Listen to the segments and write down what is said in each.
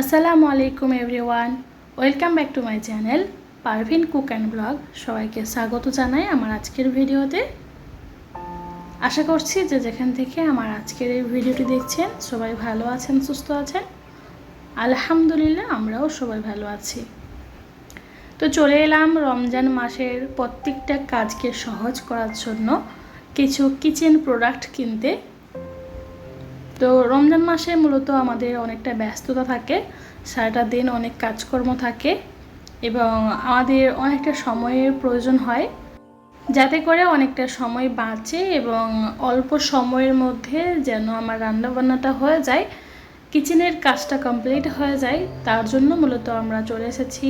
আসসালামু আলাইকুম everyone. Welcome back to my channel Parveen cook and blog. সবাইকে স্বাগত জানাই আমার আজকের ভিডিওতে। আশা করছি যে যেখান থেকে আমার আজকের এই ভিডিওটি দেখছেন, সবাই ভালো আছেন, সুস্থ আছেন। আলহামদুলিল্লাহ, আমরাও সবাই ভালো আছি। তো চলে এলাম রমজান মাসের প্রত্যেকটা কাজকে সহজ করার জন্য কিছু কিচেন প্রোডাক্ট কিনতে। তো রমজান মাসে মূলত আমাদের অনেকটা ব্যস্ততা থাকে সারাটা দিন অনেক কাজকর্ম থাকে এবং আমাদের অনেকটা সময়ের প্রয়োজন হয়। যাতে করে অনেকটা সময় বাঁচে এবং অল্প সময়ের মধ্যে যেন আমার রান্নাবান্নাটা হয়ে যায়, কিচেনের কাজটা কমপ্লিট হয়ে যায়, তার জন্য মূলত আমরা চলে এসেছি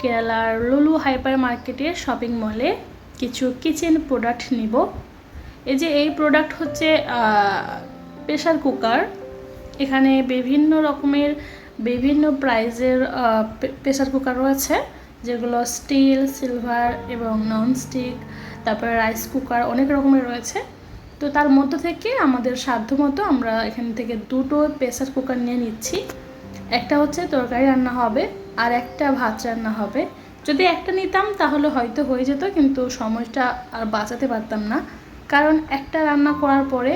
কেরালার লুলু হাইপার মার্কেটের শপিং মলে কিছু কিচেন প্রোডাক্ট নিব। এই যে এই প্রোডাক্ট হচ্ছে প্রেশার কুকার। এখানে বিভিন্ন রকমের বিভিন্ন প্রাইজের প্রেশার কুকার রয়েছে, যেগুলো স্টিল, সিলভার এবং নন স্টিক তারপরে রাইস কুকার অনেক রকমের রয়েছে। তো তার মধ্য থেকে আমাদের সাধ্যমতো আমরা এখান থেকে দুটো প্রেশার কুকার নিয়ে নিচ্ছি। একটা হচ্ছে তরকারি রান্না হবে, আর একটা ভাত রান্না হবে। যদি একটা নিতাম তাহলে হয়তো হয়ে যেত, কিন্তু সময়টা আর বাঁচাতে পারতাম না। কারণ একটা রান্না করার পরে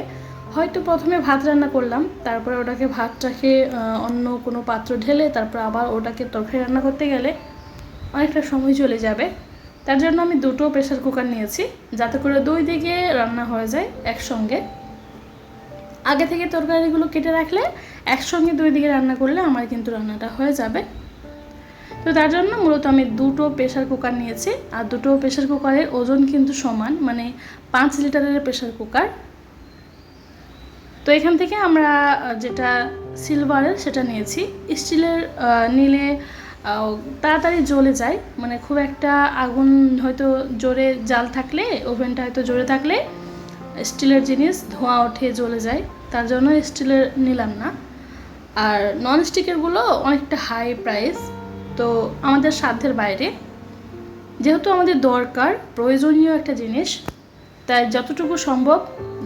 হয়তো প্রথমে ভাত রান্না করলাম, তারপরে ওটাকে ভাতটাকে অন্য কোনো পাত্র ঢেলে তারপর আবার ওটাকে তরকারি রান্না করতে গেলে অনেকটা সময় চলে যাবে। তার জন্য আমি দুটো প্রেশার কুকার নিয়েছি যাতে করে দুই দিকে রান্না হয়ে যায় একসঙ্গে। আগে থেকে তরকারিগুলো কেটে রাখলে একসঙ্গে দুই দিকে রান্না করলে আমার কিন্তু রান্নাটা হয়ে যাবে। তো তার জন্য মূলত আমি দুটো প্রেশার কুকার নিয়েছি আর দুটো প্রেশার কুকারের ওজন কিন্তু সমান মানে পাঁচ লিটারের প্রেশার কুকার তো এখান থেকে আমরা যেটা সিলভারের সেটা নিয়েছি। স্টিলের নিলে তাড়াতাড়ি জ্বলে যায়। মানে খুব একটা আগুন হয়তো জোরে জাল থাকলে, ওভেনটা হয়তো জোরে থাকলে স্টিলের জিনিস ধোঁয়া ওঠে জ্বলে যায়। তার জন্য স্টিলের নিলাম না। আর নন স্টিকেরগুলো অনেকটা হাই প্রাইস তো আমাদের সাধ্যের বাইরে। যেহেতু আমাদের দরকার, প্রয়োজনীয় একটা জিনিস তাই যতটুকু সম্ভব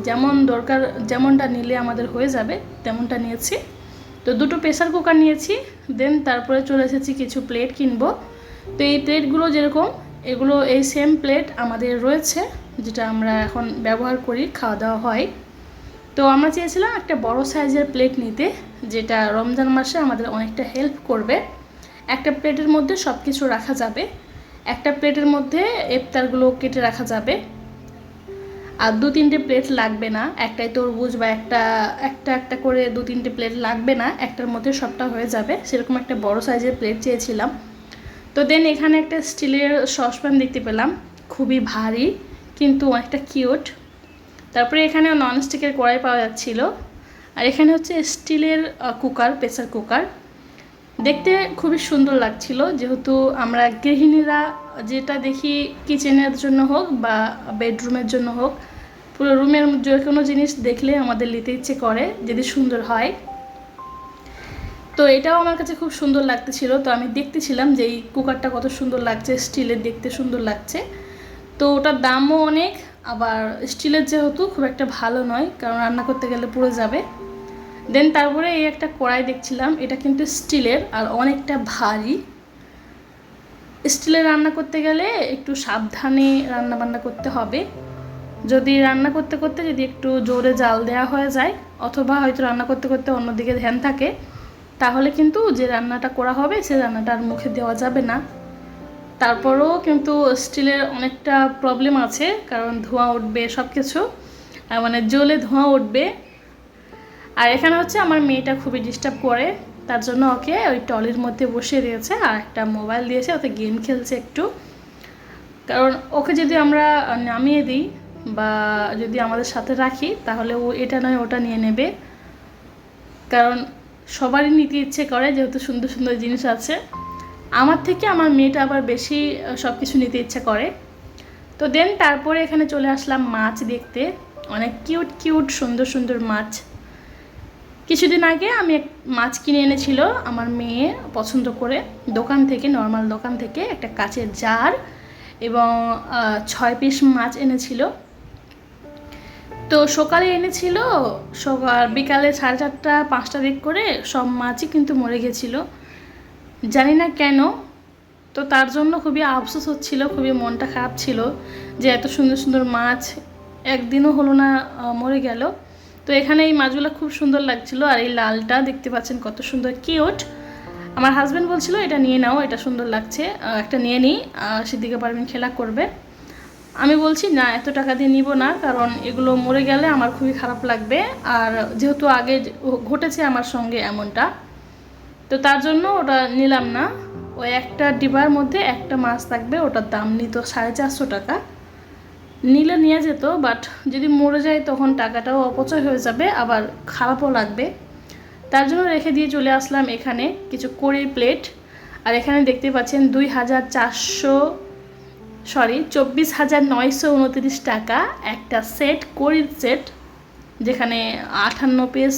যেমন দরকার, যেমনটা নিলে আমাদের হয়ে যাবে, তেমনটা নিয়েছি। তো দুটো প্রেশার কুকার নিয়েছি, দেন তারপরে চলে এসেছি কিছু প্লেট কিনবো। তো এই প্লেটগুলো যেরকম, এগুলো এই সেম প্লেট আমাদের রয়েছে, যেটা আমরা এখন ব্যবহার করি, খাওয়া দাওয়া হয়। তো আমরা চেয়েছিলাম একটা বড় সাইজের প্লেট নিতে, যেটা রমজান মাসে আমাদের অনেকটা হেল্প করবে। একটা প্লেটের মধ্যে সব কিছু রাখা যাবে, একটা প্লেটের মধ্যে ইফতারগুলো কেটে রাখা যাবে। আর দু তিনটে প্লেট লাগবে না, একটাই তরমুজ বা একটা একটা একটা করে দু তিনটে প্লেট লাগবে না, একটার মধ্যে সবটা হয়ে যাবে। সেরকম একটা বড় সাইজের প্লেট চেয়েছিলাম। তো দেন এখানে একটা স্টিলের সসপ্যান দেখতে পেলাম। খুবই ভারী, কিন্তু অনেকটা কিউট তারপরে এখানে ননস্টিকের কড়াই পাওয়া যাচ্ছিল। আর এখানে হচ্ছে স্টিলের কুকার প্রেসার কুকার দেখতে খুবই সুন্দর লাগছিল, যেহেতু আমরা গৃহিণীরা যেটা দেখি কিচেনের জন্য হোক বা বেডরুমের জন্য হোক পুরো রুমের যে কোনো জিনিস দেখলে আমাদের নিতে ইচ্ছে করে, যদি সুন্দর হয়। তো এটাও আমার কাছে খুব সুন্দর লাগতেছিল। তো আমি দেখতেছিলাম যে এই কুকারটা কত সুন্দর লাগছে, স্টিলের দেখতে সুন্দর লাগছে। তো ওটার দামও অনেক, আবার স্টিলের যেহেতু খুব একটা ভালো নয়, কারণ রান্না করতে গেলে পুড়ে যাবে। দেন তারপরে এই একটা কড়াই দেখছিলাম, এটা কিন্তু স্টিলের আর অনেকটা ভারী। স্টিলের রান্না করতে গেলে একটু সাবধানে রান্না বান্না করতে হবে। যদি রান্না করতে করতে যদি একটু জোরে জাল দেওয়া হয়ে যায়, অথবা হয়তো রান্না করতে করতে অন্যদিকে ধ্যান থাকে, তাহলে কিন্তু যে রান্নাটা করা হবে সে রান্নাটা আর মুখে দেওয়া যাবে না। তারপরেও কিন্তু স্টিলের অনেকটা প্রবলেম আছে, কারণ ধোঁয়া উঠবে সব কিছু মানে জ্বলে ধোঁয়া উঠবে। আর এখানে হচ্ছে আমার মেয়েটা খুবই ডিস্টার্ব করে, তার জন্য ওকে ওই টলির মধ্যে বসিয়ে দিয়েছে আর একটা মোবাইল দিয়েছে, ওতে গেম খেলছে একটু। কারণ ওকে যদি আমরা নামিয়ে দিই বা যদি আমাদের সাথে রাখি, তাহলে ও এটা নয়, ওটা নিয়ে নেবে। কারণ সবারই নিতে ইচ্ছে করে, যেহেতু সুন্দর সুন্দর জিনিস আছে। আমার থেকে আমার মেয়েটা আবার বেশি সব কিছু নিতে ইচ্ছে করে। তো দেন তারপরে এখানে চলে আসলাম মাছ দেখতে। অনেক কিউট কিউট, সুন্দর সুন্দর মাছ। কিছুদিন আগে আমি এক মাছ কিনে এনেছিল আমার মেয়ে পছন্দ করে। দোকান থেকে নর্মাল দোকান থেকে একটা কাচের জার এবং ছয় পিস মাছ এনেছিল। তো সকালে এনেছিল সকাল বিকালে সাড়ে চারটা, পাঁচটা দিক করে সব মাছই কিন্তু মরে গেছিল। জানি না কেন, তো তার জন্য খুবই আফসোস হচ্ছিল, খুবই মনটা খারাপ ছিল যে এত সুন্দর সুন্দর মাছ একদিনও হলো না মরে গেল। তো এখানে এই মাছগুলো খুব সুন্দর লাগছিল, আর এই লালটা দেখতে পাচ্ছেন কত সুন্দর, কিউট। আমার হাজব্যান্ড বলছিল, এটা নিয়ে নাও, এটা সুন্দর লাগছে একটা নিয়ে নিই সিদ্দিকে পারবেন খেলা করবে। আমি বলছি, না, এত টাকা দিয়ে নিব না, কারণ এগুলো মরে গেলে আমার খুবই খারাপ লাগবে। আর যেহেতু আগে ঘটেছে আমার সঙ্গে এমনটা, তো তার জন্য ওটা নিলাম না। ওই একটা ডিবার মধ্যে একটা মাছ থাকবে, ওটার দাম নিত সাড়ে চারশো টাকা। নিলে নিয়ে যেত, বাট যদি মরে যায় তখন টাকাটাও অপচয় হয়ে যাবে, আবার খারাপও লাগবে। তার জন্য রেখে দিয়ে চলে আসলাম এখানে কিছু কড়ির প্লেট। আর এখানে দেখতে পাচ্ছেন দুই হাজার চারশো সরি চব্বিশ হাজার নয়শো উনত্রিশ টাকা একটা সেট কড়ির সেট যেখানে আটান্ন পিস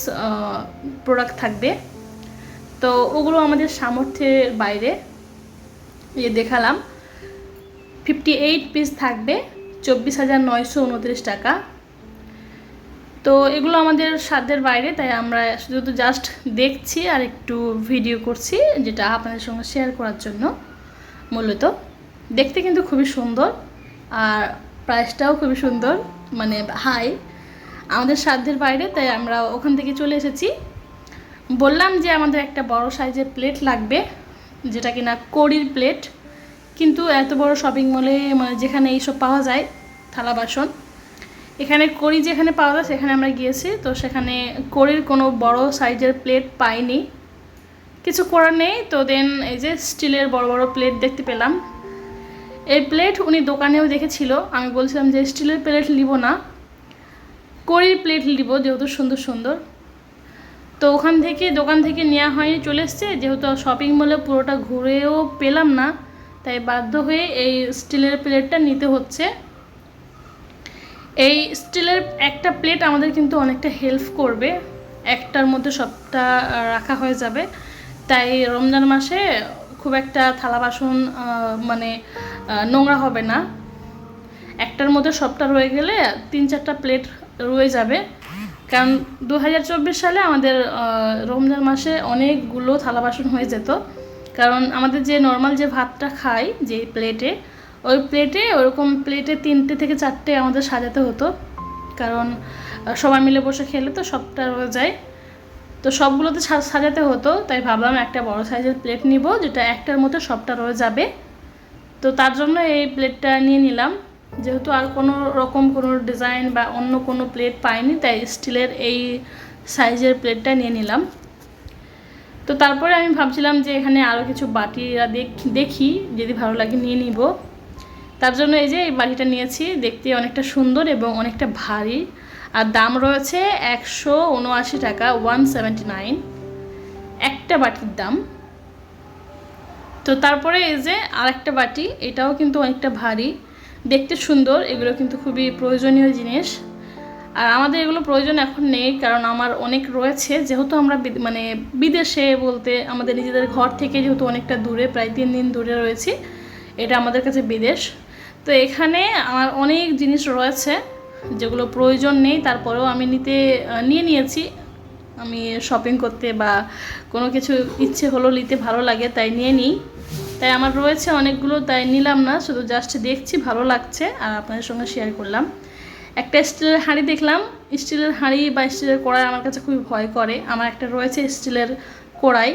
প্রোডাক্ট থাকবে। তো ওগুলো আমাদের সামর্থ্যের বাইরে। ইয়ে দেখালাম ফিফটি এইট পিস থাকবে, চব্বিশ হাজার নয়শো উনত্রিশ টাকা। তো এগুলো আমাদের সাধ্যের বাইরে, তাই আমরা শুধু জাস্ট দেখছি আর একটু ভিডিও করছি, যেটা আপনাদের সঙ্গে শেয়ার করার জন্য মূলত। দেখতে কিন্তু খুবই সুন্দর, আর প্রাইসটাও খুবই সুন্দর মানে হাই আমাদের সাধ্যের বাইরে, তাই আমরা ওখান থেকে চলে এসেছি। বললাম যে আমাদের একটা বড় সাইজের প্লেট লাগবে, যেটা কিনা কড়ির প্লেট কিন্তু এত বড় শপিং মলে মানে যেখানে এইসব পাওয়া যায়, থালা বাসন, এখানে কড়ি যেখানে পাওয়া যায়, সেখানে আমরা গিয়েছি। তো সেখানে কড়ির কোনো বড় সাইজের প্লেট পাইনি। কিছু করার নেই, তো দেন এই যে স্টিলের বড় বড় প্লেট দেখতে পেলাম। এই প্লেট উনি দোকানেও দেখেছিল। আমি বলছিলাম যে, স্টিলের প্লেট নিব না। কড়ির প্লেট নিব যেহেতু সুন্দর সুন্দর। তো ওখান থেকে, দোকান থেকে নেওয়া হয়নি, চলে এসছে। যেহেতু শপিং মলে পুরোটা ঘুরেও পেলাম না, তাই বাধ্য হয়ে এই স্টিলের প্লেটটা নিতে হচ্ছে। এই স্টিলের একটা প্লেট আমাদের কিন্তু অনেকটা হেল্প করবে। একটার মধ্যে সবটা রাখা হয়ে যাবে। তাই রমজান মাসে খুব একটা থালা বাসন মানে নোংরা হবে না। একটার মধ্যে সবটা রয়ে গেলে তিন চারটা প্লেট রয়ে যাবে। কারণ দু হাজার চব্বিশ সালে আমাদের রমজান মাসে অনেকগুলো থালা বাসন হয়ে যেত। কারণ আমাদের যে নর্মাল যে ভাতটা খাই, যে প্লেটে ওই প্লেটে ওরকম প্লেটে তিনটে থেকে চারটে আমাদের সাজাতে হতো। কারণ সবাই মিলে বসে খেলে তো সবটা রয়ে যায়। তো সবগুলোতে সাজাতে হতো, তাই ভাবলাম একটা বড় সাইজের প্লেট নিব, যেটা একটার মতো সবটা রয়ে যাবে। তো তার জন্য এই প্লেটটা নিয়ে নিলাম। যেহেতু আর কোনো রকম কোনো ডিজাইন বা অন্য কোনো প্লেট পাইনি, তাই স্টিলের এই সাইজের প্লেটটা নিয়ে নিলাম। তো তারপরে আমি ভাবছিলাম যে এখানে আরও কিছু বাটিরা দেখ- যদি ভালো লাগে নিয়ে নিব। তার জন্য এই যে এই বাটিটা নিয়েছি, দেখতে অনেকটা সুন্দর এবং অনেকটা ভারী। আর দাম রয়েছে একশো উনআশি টাকা ওয়ান সেভেন্টি নাইন একটা বাটির দাম। তো তারপরে এই যে আরেকটা বাটি, এটাও কিন্তু অনেকটা ভারী। দেখতে সুন্দর, এগুলো কিন্তু খুবই প্রয়োজনীয় জিনিস। আর আমাদের এগুলো প্রয়োজন এখন নেই, কারণ আমার অনেক রয়েছে। যেহেতু আমরা মানে বিদেশে বলতে আমাদের নিজেদের ঘর থেকে যেহেতু অনেকটা দূরে, প্রায় তিন দিন দূরে রয়েছি, এটা আমাদের কাছে বিদেশ। তো এখানে আমার অনেক জিনিস রয়েছে, যেগুলো প্রয়োজন নেই, তারপরেও আমি নিতে নিয়ে নিয়েছি। আমি শপিং করতে বা কোনো কিছু ইচ্ছে হলো নিতে ভালো লাগে, তাই নিয়ে নিই। তাই আমার রয়েছে অনেকগুলো, তাই নিলাম না, শুধু জাস্ট দেখছি, ভালো লাগছে, আর আপনাদের সঙ্গে শেয়ার করলাম। একটা স্টিলের হাঁড়ি দেখলাম, স্টিলের হাঁড়ি বা স্টিলের কড়াই আমার কাছে খুবই ভয় করে। আমার একটা রয়েছে স্টিলের কড়াই,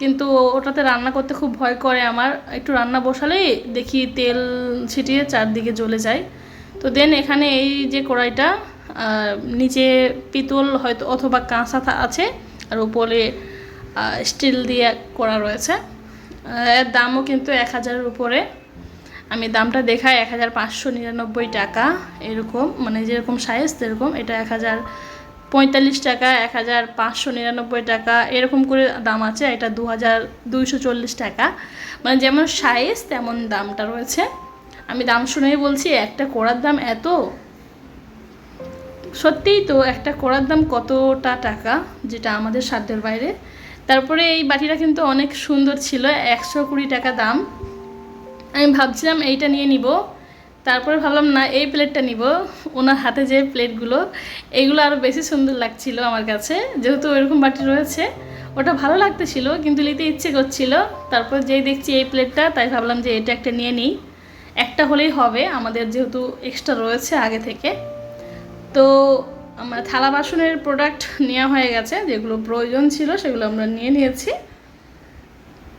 কিন্তু ওটাতে রান্না করতে খুব ভয় করে আমার। একটু রান্না বসালেই দেখি তেল ছিটিয়ে চারদিকে জ্বলে যায়। তো দেন এখানে এই যে কড়াইটা নিচে পিতল হয়তো অথবা কাঁচা আছে, আর উপরে স্টিল দিয়ে করা রয়েছে। এর দামও কিন্তু এক হাজারের উপরে। আমি দামটা দেখাই এক হাজার পাঁচশো নিরানব্বই টাকা, এরকম মানে যেরকম সাইজ সেরকম। এটা এক হাজার পঁয়তাল্লিশ টাকা, এক হাজার পাঁচশো নিরানব্বই টাকা, এরকম করে দাম আছে। এটা দু হাজার দুইশো চল্লিশ টাকা। মানে যেমন সাইজ তেমন দামটা রয়েছে। আমি দাম শুনেই বলছি, একটা কোড়ার দাম এত? সত্যিই তো, একটা কোড়ার দাম কতটা টাকা, যেটা আমাদের সাধ্যের বাইরে? তারপরে এই বাটিটা কিন্তু অনেক সুন্দর ছিল, একশো কুড়ি টাকা দাম। আমি ভাবছিলাম এইটা নিয়ে নিব, তারপরে ভাবলাম না, এই প্লেটটা নিব। ওনার হাতে যে প্লেটগুলো এইগুলো আরও বেশি সুন্দর লাগছিল আমার কাছে, যেহেতু ওইরকম বাটি রয়েছে। ওটা ভালো লাগতেছিল, কিন্তু নিতে ইচ্ছে করছিল। তারপর যেই দেখছি এই প্লেটটা, তাই ভাবলাম যে এটা একটা নিয়ে নিই। একটা হলেই হবে, আমাদের যেহেতু এক্সট্রা রয়েছে আগে থেকে। তো আমরা থালা বাসনের প্রোডাক্ট নেওয়া হয়ে গেছে, যেগুলো প্রয়োজন ছিল সেগুলো আমরা নিয়ে নিয়েছি।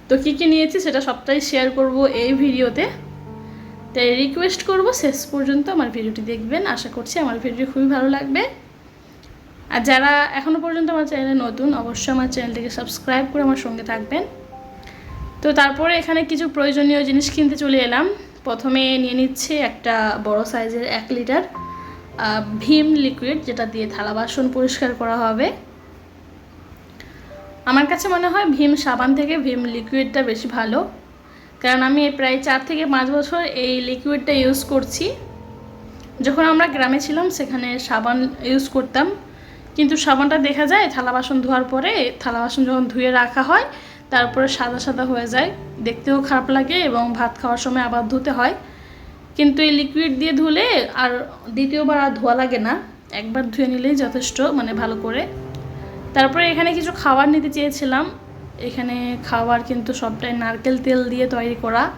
তো কী কী নিয়েছি সেটা সবটাই শেয়ার করব এই ভিডিওতে। তাই রিকোয়েস্ট করব শেষ পর্যন্ত আমার ভিডিওটি দেখবেন। আশা করছি আমার ভিডিও খুবই ভালো লাগবে। আর যারা এখনও পর্যন্ত আমার চ্যানেলে নতুন, অবশ্যই আমার চ্যানেলটিকে সাবস্ক্রাইব করে আমার সঙ্গে থাকবেন। তো তারপরে এখানে কিছু প্রয়োজনীয় জিনিস কিনতে চলে এলাম। প্রথমে নিয়ে নিচ্ছে একটা বড় সাইজের এক লিটার ভীম লিকুইড, যেটা দিয়ে থালা বাসন পরিষ্কার করা হবে। আমার কাছে মনে হয় ভীম সাবান থেকে ভীম লিকুইডটা বেশি ভালো। কারণ আমি প্রায় চার থেকে পাঁচ বছর এই লিকুইডটা ইউজ করছি। যখন আমরা গ্রামে ছিলাম, সেখানে সাবান ইউজ করতাম। কিন্তু সাবানটা দেখা যায়, থালা বাসন ধোয়ার পরে থালা বাসন যখন ধুয়ে রাখা হয়, তারপরে সাদা সাদা হয়ে যায়। দেখতেও খারাপ লাগে এবং ভাত খাওয়ার সময় আবার ধুতে হয়। কিন্তু এই লিকুইড দিয়ে ধুলে আর দ্বিতীয়বার আর ধোয়া লাগে না। একবার ধুয়ে নিলেই যথেষ্ট মানে ভালো করে। তারপরে এখানে কিছু খাবার নিতে চেয়েছিলাম। এখানে খাবার কিন্তু সবটাই নারকেল তেল দিয়ে তৈরি করা।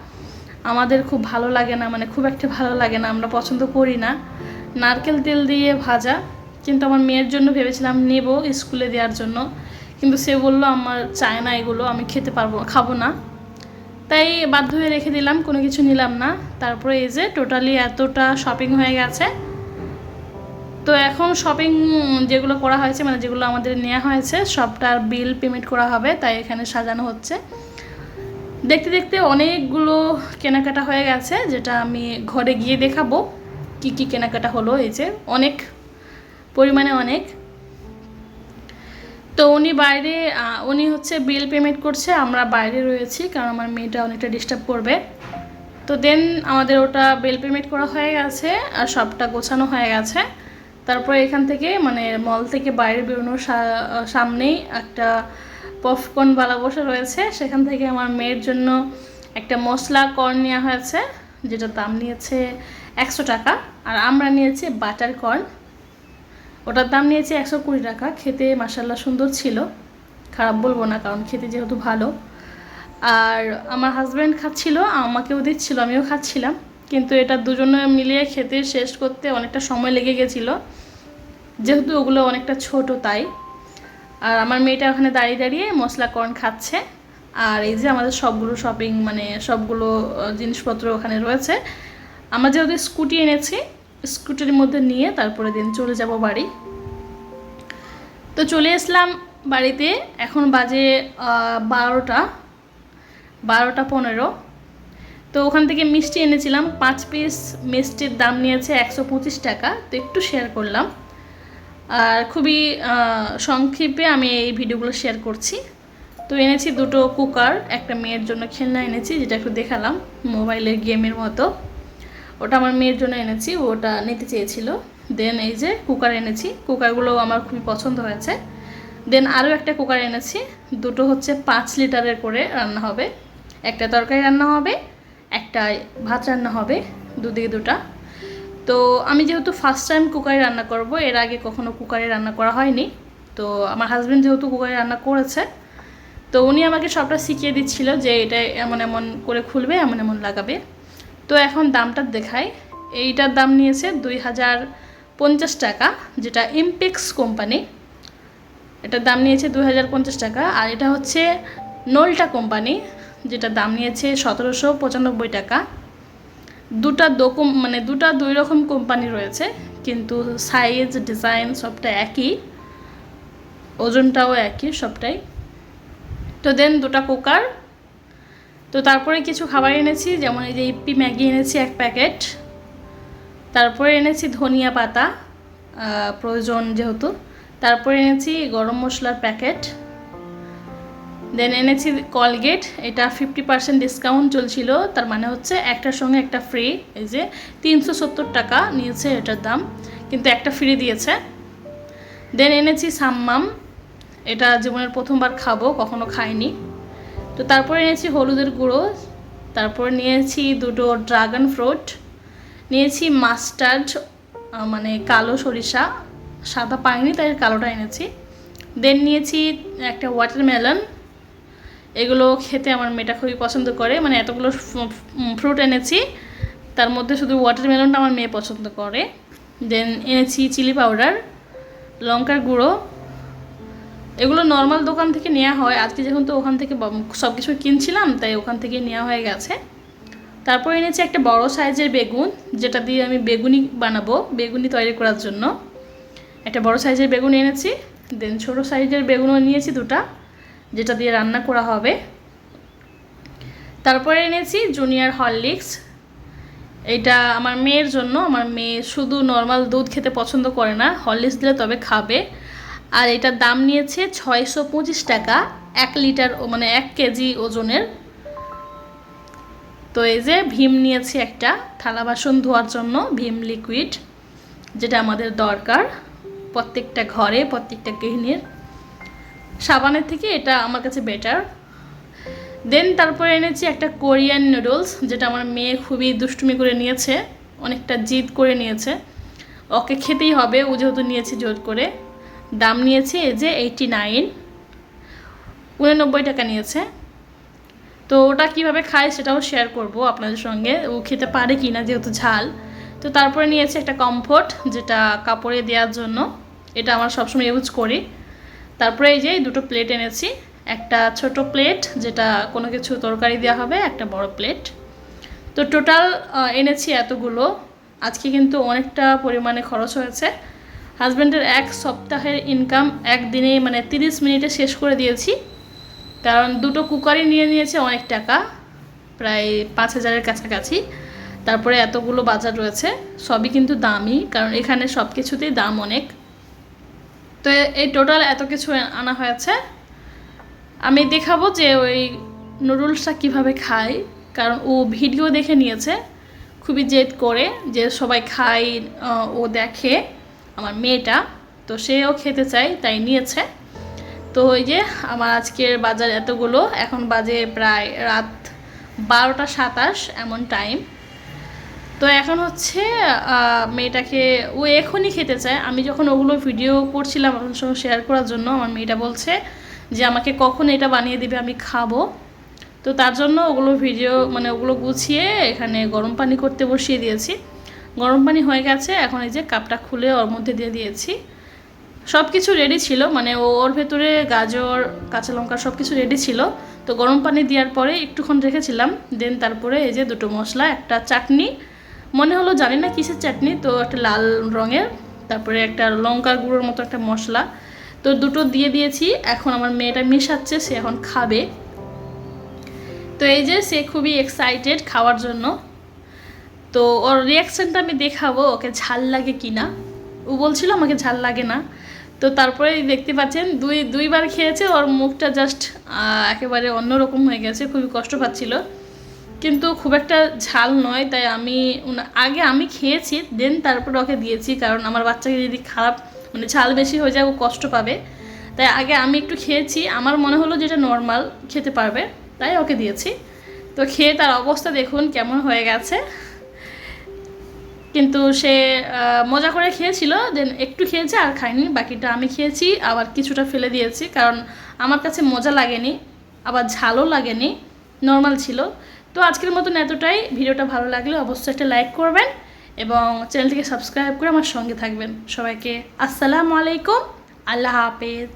আমাদের খুব ভালো লাগে না মানে খুব একটা ভালো লাগে না, আমরা পছন্দ করি না। নারকেল তেল দিয়ে ভাজা। কিন্তু আমার মেয়ের জন্য ভেবেছিলাম নেব স্কুলে দেওয়ার জন্য। কিন্তু সে বলল, আমার চায় না এগুলো, আমি খেতে পারব, খাব না। তাই বাধ্য হয়ে রেখে দিলাম, কোনো কিছু নিলাম না। তারপরে এই যে টোটালি এতটা শপিং হয়ে গেছে। তো এখন শপিং যেগুলো করা হয়েছে মানে যেগুলো আমাদের নেওয়া হয়েছে, সবটার বিল পেমেন্ট করা হবে, তাই এখানে সাজানো হচ্ছে। দেখতে দেখতে অনেকগুলো কেনাকাটা হয়ে গেছে, যেটা আমি ঘরে গিয়ে দেখাবো, কি কি কেনাকাটা হলো, এই যে অনেক, পরিমাণে অনেক। তো উনি বাইরে উনি হচ্ছে বিল পেমেন্ট করছে, আমরা বাইরে রয়েছি, কারণ আমার মেয়েটা অনেকটা ডিস্টার্ব করবে। তো দেন আমাদের ওটা বিল পেমেন্ট করা হয়ে গেছে, আর সবটা গোছানো হয়ে গেছে। তারপরে এখান থেকে মানে মল থেকে বাইরে বেরোনোর সামনেই একটা পপকর্নওয়ালা বসে রয়েছে। সেখান থেকে আমার মেয়ের জন্য একটা মশলা কর্ন নেওয়া হয়েছে, যেটার দাম নিয়েছে একশো টাকা। আর আমরা নিয়েছি বাটার কর্ন ওটার দাম নিয়েছে একশো কুড়ি টাকা। খেতে মাসাল্লা সুন্দর ছিল। খারাপ বলব না, কারণ খেতে যেহেতু ভালো। আর আমার হাজব্যান্ড খাচ্ছিল, আমাকেও দিচ্ছিল, আমিও খাচ্ছিলাম। কিন্তু এটা দুজনে মিলিয়ে খেতে শেষ করতে অনেকটা সময় লেগে গেছিল। যেহেতু ওগুলো অনেকটা ছোট তাই। আর আমার মেয়েটা ওখানে দাঁড়িয়ে দাঁড়িয়ে মশলা কর্ন খাচ্ছে। আর এই যে আমাদের সবগুলো শপিং মানে সবগুলো জিনিসপত্র ওখানে রয়েছে। আমরা যেহেতু স্কুটি এনেছি স্কুটির মধ্যে নিয়ে তারপরে দিন চলে যাব বাড়ি। তো চলে আসলাম বাড়িতে, এখন বাজে বারোটা বারোটা পনেরো। তো ওখান থেকে মিষ্টি এনেছিলাম, পাঁচ পিস মিষ্টির দাম নিয়েছে একশো পঁচিশ টাকা, তো একটু শেয়ার করলাম। আর খুবই সংক্ষেপে আমি এই ভিডিওগুলো শেয়ার করছি। তো এনেছি দুটো কুকার, একটা মেয়ের জন্য খেলনা এনেছি, যেটা একটু দেখালাম, মোবাইলের গেমের মতো। ওটা আমার মেয়ের জন্য এনেছি ওটা নিতে চেয়েছিল। দেন এই যে কুকার এনেছি কুকারগুলো আমার খুবই পছন্দ হয়েছে। দেন আরও একটা কুকার এনেছি, দুটো হচ্ছে পাঁচ লিটারের করে রান্না হবে। একটা তরকারি রান্না হবে, একটা ভাত রান্না হবে, দুদিকে দুটা। তো আমি যেহেতু ফার্স্ট টাইম কুকারে রান্না করব, এর আগে কখনো কুকারে রান্না করা হয়নি। তো আমার হাজব্যান্ড যেহেতু কুকারে রান্না করেছে, তো উনি আমাকে সবটা শিখিয়ে দিচ্ছিল যে এটা এমন এমন করে খুলবে, এমন এমন লাগাবে। তো এখন দামটা দেখাই। এইটার দাম নিয়েছে দুই হাজার পঞ্চাশ টাকা, যেটা ইমপেক্স কোম্পানি এটার দাম নিয়েছে দুই হাজার পঞ্চাশ টাকা, আর এটা হচ্ছে নোলটা কোম্পানি যেটা দাম নিয়েছে সতেরোশো পঁচানব্বই টাকা। দুটা দোকম মানে দুটা দুই রকম কোম্পানি রয়েছে, কিন্তু সাইজ ডিজাইন সবটা একই। ওজনটাও একই সবটাই। তো দেন দুটা কুকার তো তারপরে কিছু খাবার এনেছি, যেমন এই যে ইপি ম্যাগি এনেছি এক প্যাকেট। তারপরে এনেছি ধনিয়া পাতা প্রয়োজন যেহেতু। তারপরে এনেছি গরম মশলার প্যাকেট। দেন এনেছি কলগেট, এটা ফিফটি পার্সেন্ট ডিসকাউন্ট চলছিল। তার মানে হচ্ছে একটার সঙ্গে একটা ফ্রি এই যে তিনশো সত্তর টাকা নিয়েছে এটার দাম, কিন্তু একটা ফ্রি দিয়েছে। দেন এনেছি সাম্মাম, এটা জীবনের প্রথমবার খাব, কখনো খাইনি। তো তারপরে এনেছি হলুদের গুঁড়ো, তারপর নিয়েছি দুটো ড্রাগন ফ্রুট নিয়েছি মাস্টার্ড মানে কালো সরিষা, সাদা পাইনি তাই কালোটা এনেছি। দেন নিয়েছি একটা ওয়াটারমেলন এগুলো খেতে আমার মেয়েটা খুবই পছন্দ করে মানে এতগুলো ফ্রুট এনেছি, তার মধ্যে শুধু ওয়াটারমেলনটা আমার মেয়ে পছন্দ করে। দেন এনেছি চিলি পাউডার লঙ্কার গুঁড়ো এগুলো নর্মাল দোকান থেকে নেওয়া হয়। আজকে যখন তো ওখান থেকে সব কিছু কিনছিলাম, তাই ওখান থেকে নেওয়া হয়ে গেছে। তারপর এনেছি একটা বড় সাইজের বেগুন, যেটা দিয়ে আমি বেগুনি বানাবো, বেগুনি তৈরি করার জন্য। একটা বড় সাইজের বেগুন এনেছি দেন ছোট সাইজের বেগুনও নিয়েছি দুটা, যেটা দিয়ে রান্না করা হবে। তারপরে এনেছি জুনিয়র হরলিক্স এটা আমার মেয়ের জন্য, আমার মেয়ে শুধু নর্মাল দুধ খেতে পছন্দ করে না হরলিক্স দিলে তবে খাবে। আর এটার দাম নিয়েছে ছয়শো পঁচিশ টাকা, এক লিটার মানে এক কেজি ওজনের। তো এই যে ভীম নিয়েছি একটা থালা বাসন ধোয়ার জন্য, ভীম লিকুইড যেটা আমাদের দরকার প্রত্যেকটা ঘরে, প্রত্যেকটা গৃহিণীর। সাবানের থেকে এটা আমার কাছে বেটার দেন তারপরে এনেছি একটা কোরিয়ান নুডলস যেটা আমার মেয়ে খুবই দুষ্টুমি করে নিয়েছে, অনেকটা জিদ করে নিয়েছে। ওকে খেতেই হবে, ও যেহেতু নিয়েছে জোর করে। দাম নিয়েছে যে এইটি নাইন উননব্বই টাকা নিয়েছে। তো ওটা কীভাবে খায় সেটাও শেয়ার করব আপনাদের সঙ্গে। ও খেতে পারে কি না যেহেতু ঝাল। তো তারপরে নিয়েছে একটা কমফোর্ট যেটা কাপড়ে দেওয়ার জন্য। এটা আমার সবসময় ইউজ করি। তারপরে এই যে দুটো প্লেট এনেছি। একটা ছোট প্লেট যেটা কোনো কিছু তরকারি দেওয়া হবে, একটা বড় প্লেট তো টোটাল এনেছি এতগুলো। আজকে কিন্তু অনেকটা পরিমাণে খরচ হয়েছে। হাজব্যান্ডের এক সপ্তাহের ইনকাম একদিনে মানে তিরিশ মিনিটে শেষ করে দিয়েছি। কারণ দুটো কুকারই নিয়ে নিয়েছে অনেক টাকা, প্রায় পাঁচ হাজারের কাছাকাছি। তারপরে এতগুলো বাজার রয়েছে, সবই কিন্তু দামি, কারণ এখানে সব কিছুতেই দাম অনেক। তো এই টোটাল এত কিছু আনা হয়েছে। আমি দেখাবো যে ওই নুডলসটা কীভাবে খায় কারণ ও ভিডিও দেখে নিয়েছে, খুবই জেদ করে যে সবাই খায় ও দেখে। আমার মেয়েটা, তো সেও খেতে চায়, তাই নিয়েছে। তো ওই যে আমার আজকের বাজার এতগুলো, এখন বাজে প্রায় রাত বারোটা সাতাশ এমন টাইম তো এখন হচ্ছে মেয়েটাকে, ও এখনই খেতে চায়। আমি যখন ওগুলো ভিডিও করছিলাম আপনার সঙ্গে শেয়ার করার জন্য, আমার মেয়েটা বলছে যে, আমাকে কখন এটা বানিয়ে দিবে, আমি খাব। তো তার জন্য ওগুলো ভিডিও মানে ওগুলো গুছিয়ে এখানে গরম পানি করতে বসিয়ে দিয়েছি। গরম পানি হয়ে গেছে, এখন এই যে কাপটা খুলে ওর মধ্যে দিয়ে দিয়েছি। সব কিছু রেডি ছিল মানে ওর ভেতরে গাজর, কাঁচা লঙ্কা সব কিছু রেডি ছিল। তো গরম পানি দেওয়ার পরে একটুক্ষণ রেখেছিলাম দেন তারপরে এই যে দুটো মশলা, একটা চাটনি। মনে হলো জানি না কিসের চাটনি, তো একটা লাল রঙের, তারপরে একটা লঙ্কার গুঁড়োর মতো একটা মশলা। তো দুটো দিয়ে দিয়েছি, এখন আমার মেয়েটা মেশাচ্ছে, সে এখন খাবে। তো এই যে সে খুবই এক্সাইটেড খাওয়ার জন্য। তো ওর রিয়াকশানটা আমি দেখাবো, ওকে ঝাল লাগে কি না ও বলছিল আমাকে ঝাল লাগে না। তো তারপরে দেখতে পাচ্ছেন, দুই, দুইবার খেয়েছে, ওর মুখটা জাস্ট একেবারে অন্যরকম হয়ে গেছে, খুবই কষ্ট পাচ্ছিল। কিন্তু খুব একটা ঝাল নয়, তাই আমি আগে আমি খেয়েছি দেন তারপর ওকে দিয়েছি, কারণ আমার বাচ্চাকে যদি খারাপ মানে ঝাল বেশি হয়ে যায়, ও কষ্ট পাবে। তাই আগে আমি একটু খেয়েছি, আমার মনে হলো যেটা নর্মাল খেতে পারবে, তাই ওকে দিয়েছি। তো খেয়ে তার অবস্থা দেখুন, কেমন হয়ে গেছে। কিন্তু সে মজা করে খেয়েছিল দেন একটু খেয়েছে আর খাইনি বাকিটা আমি খেয়েছি, আবার কিছুটা ফেলে দিয়েছি, কারণ আমার কাছে মজা লাগেনি, আবার ঝালও লাগেনি নর্মাল ছিল। তো আজকের মতন এতটাই, ভিডিওটা ভালো লাগলে অবশ্যই একটা লাইক করবেন, এবং চ্যানেলটিকে সাবস্ক্রাইব করে আমার সঙ্গে থাকবেন। সবাইকে আসসালামু আলাইকুম, আল্লাহ হাফেজ।